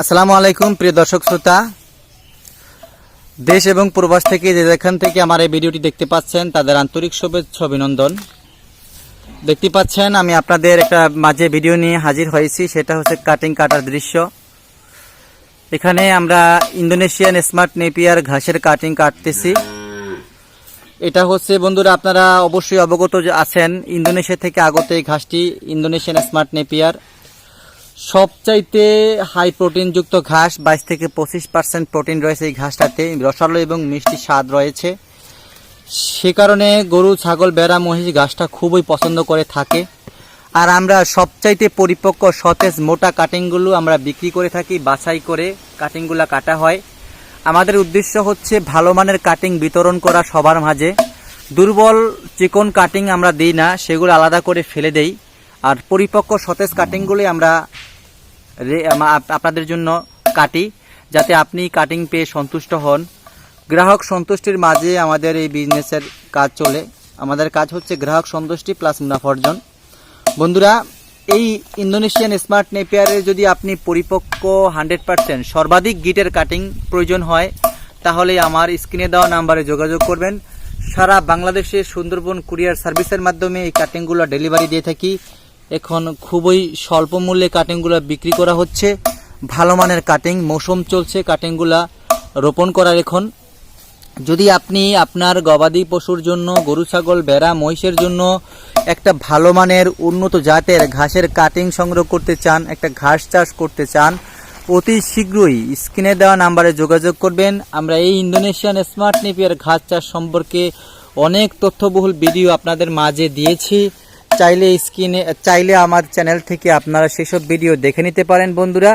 আসসালামু আলাইকুম, প্রিয় দর্শক শ্রোতা। দেশ এবং প্রবাস থেকে যে যেখান থেকে আমার এই ভিডিওটি দেখতে পাচ্ছেন, তাদের আন্তরিক শুভেচ্ছা অভিনন্দন। দেখতে পাচ্ছেন, আমি আপনাদের একটা মাঝে ভিডিও নিয়ে হাজির হয়েছি, সেটা হচ্ছে কাটিং কাটার দৃশ্য। এখানে আমরা ইন্দোনেশিয়ান স্মার্ট নেপিয়ার ঘাসের কাটিং কাটতেছি। এটা হচ্ছে, বন্ধুরা, আপনারা অবশ্যই অবগত আছেন, ইন্দোনেশিয়া থেকে আগত এই ঘাসটি ইন্দোনেশিয়ান স্মার্ট নেপিয়ার। সবচাইতে হাই প্রোটিনযুক্ত ঘাস, বাইশ থেকে পঁচিশ পার্সেন্ট প্রোটিন রয়েছে এই ঘাসটাতে। রসালো এবং মিষ্টি স্বাদ রয়েছে। সে কারণে গরু, ছাগল বেড়া মহিষ ঘাসটা খুবই পছন্দ করে থাকে। আর আমরা সবচাইতে পরিপক্ক সতেজ মোটা কাটিংগুলো আমরা বিক্রি করে থাকি, বাছাই করে কাটিংগুলো কাটা হয়। আমাদের উদ্দেশ্য হচ্ছে ভালো মানের কাটিং বিতরণ করা সবার মাঝে। দুর্বল চিকন কাটিং আমরা দিই না, সেগুলো আলাদা করে ফেলে দেই। আর পরিপক্ক সতেজ কাটিংগুলি আমরা আপনাদের জন্য কাটি, যাতে আপনি কাটিং পেয়ে সন্তুষ্ট হন। গ্রাহক সন্তুষ্টির মাঝে আমাদের এই বিজনেসের কাজ চলে। আমাদের কাজ হচ্ছে গ্রাহক সন্তুষ্টি প্লাস মুনাফা অর্জন বন্ধুরা, এই ইন্দোনেশিয়ান স্মার্ট নেপিয়ারে যদি আপনি পরিপক্ক হান্ড্রেড পার্সেন্ট সর্বাধিক গিটের কাটিং প্রয়োজন হয়, তাহলে আমার স্ক্রিনে দেওয়া নাম্বারে যোগাযোগ করবেন। সারা বাংলাদেশে সুন্দরবন কুরিয়ার সার্ভিসের মাধ্যমে এই কাটিংগুলো ডেলিভারি দিয়ে থাকি। এখন খুবই স্বল্প মূল্যে কাটিংগুলো বিক্রি করা হচ্ছে। ভালো মানের কাটিং, মৌসুম চলছে, কাটিংগুলা রোপণ করার এখন। যদি আপনি আপনার গবাদি পশুর জন্য, গরু, ছাগল, ভেড়া, মহিষের জন্য একটা ভালো মানের উন্নত জাতের ঘাসের কাটিং সংগ্রহ করতে চান, একটা ঘাস চাষ করতে চান, অতি শীঘ্রই স্ক্রিনে দেওয়া নাম্বারে যোগাযোগ করবেন। আমরা এই ইন্দোনেশিয়ান স্মার্ট নেপিয়ার ঘাস চাষ সম্পর্কে অনেক তথ্যবহুল ভিডিও আপনাদের মাঝে দিয়েছি। চাইলে স্ক্রিনে, চাইলে আমার চ্যানেল থেকে আপনারা সেসব ভিডিও দেখে নিতে পারেন, বন্ধুরা।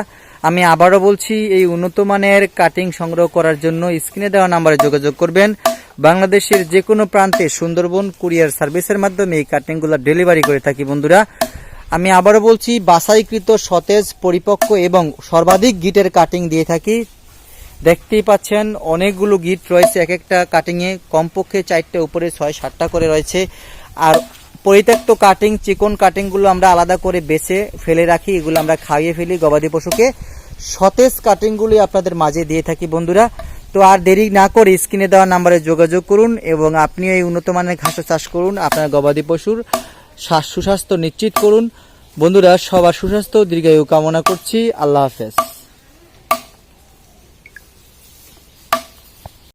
আমি আবারও বলছি, এই উন্নত মানের কাটিং সংগ্রহ করার জন্য স্ক্রিনে দেওয়া নাম্বারে যোগাযোগ করবেন। বাংলাদেশের যে কোনো প্রান্তে সুন্দরবন কুরিয়ার সার্ভিসের মাধ্যমে এই কাটিংগুলো ডেলিভারি করে থাকি, বন্ধুরা। আমি আবারও বলছি, বাছাইকৃত সতেজ, পরিপক্ক এবং সর্বাধিক গিটের কাটিং দিয়ে থাকি। দেখতেই পাচ্ছেন, অনেকগুলো গিট রয়েছে, এক একটা কাটিংয়ে কমপক্ষে চারটে, উপরে ছয়, সাতটা করে রয়েছে। আর পরিত্যক্ত কাটিং চিকন কাটিংগুলো আমরা আলাদা করে বেছে ফেলে রাখি, এগুলো আমরা খাইয়ে ফেলি গবাদি পশুকে। সতেজ কাটিংগুলি আপনাদের মাঝে দিয়ে থাকি বন্ধুরা। তো আর দেরি না করে স্ক্রিনে দেওয়া নাম্বারে যোগাযোগ করুন এবং আপনিও এই উন্নত মানের ঘাস চাষ করুন, আপনার গবাদি পশুর সুস্বাস্থ্য নিশ্চিত করুন। বন্ধুরা, সবার সুস্বাস্থ্য, দীর্ঘায়ু কামনা করছি। আল্লাহ হাফেজ।